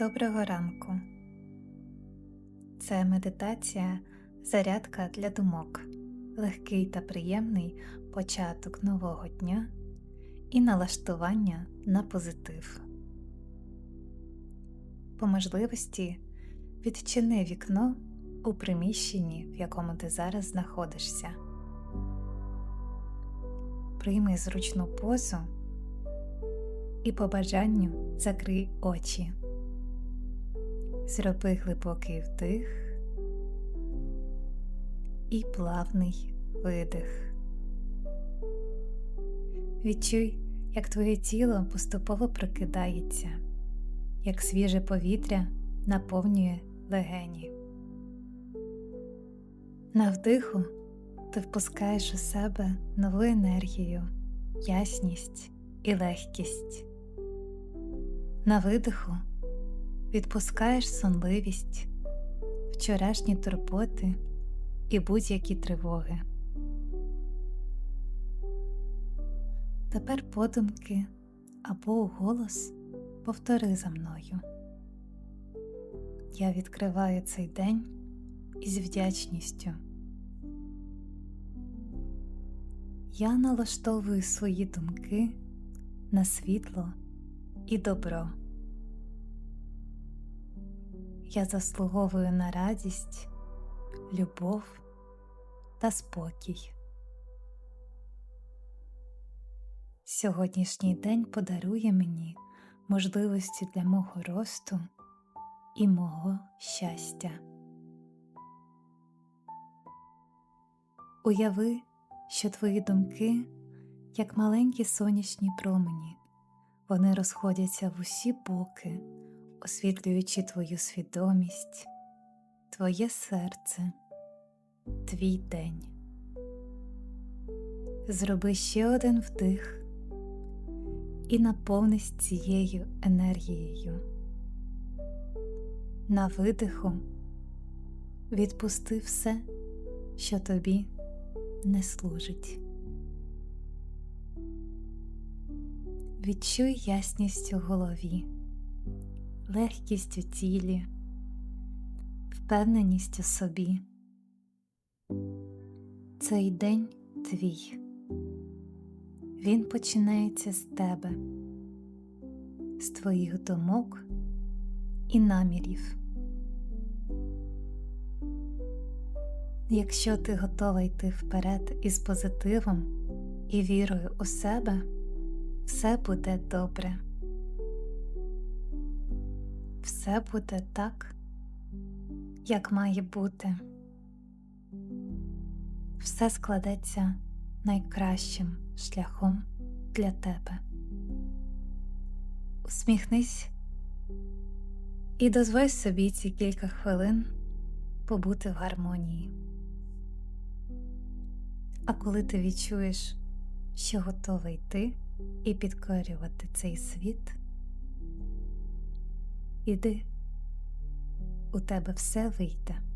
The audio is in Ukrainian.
Доброго ранку. Це медитація зарядка для думок, легкий та приємний початок нового дня і налаштування на позитив. По можливості відчини вікно у приміщенні, в якому ти зараз знаходишся. Прийми зручну позу і по бажанню закрий очі. Зроби глибокий вдих і плавний видих. Відчуй, як твоє тіло поступово прокидається, як свіже повітря наповнює легені. На вдиху ти впускаєш у себе нову енергію, ясність і легкість. На видиху відпускаєш сонливість, вчорашні турботи і будь-які тривоги. Тепер подумки або голос повтори за мною. Я відкриваю цей день із вдячністю. Я налаштовую свої думки на світло і добро. Я заслуговую на радість, любов та спокій. Сьогоднішній день подарує мені можливості для мого росту і мого щастя. Уяви, що твої думки, як маленькі сонячні промені, вони розходяться в усі боки, освітлюючи твою свідомість, твоє серце, твій день. Зроби ще один вдих і наповнись цією енергією. На видиху відпусти все, що тобі не служить. Відчуй ясність у голові, легкість у тілі, впевненість у собі. Цей день твій. Він починається з тебе, з твоїх думок і намірів. Якщо ти готова йти вперед із позитивом і вірою у себе, все буде добре. Все буде так, як має бути. Все складеться найкращим шляхом для тебе. Усміхнись і дозволь собі ці кілька хвилин побути в гармонії. А коли ти відчуєш, що готовий йти і підкорювати цей світ, іди, у тебе все вийде.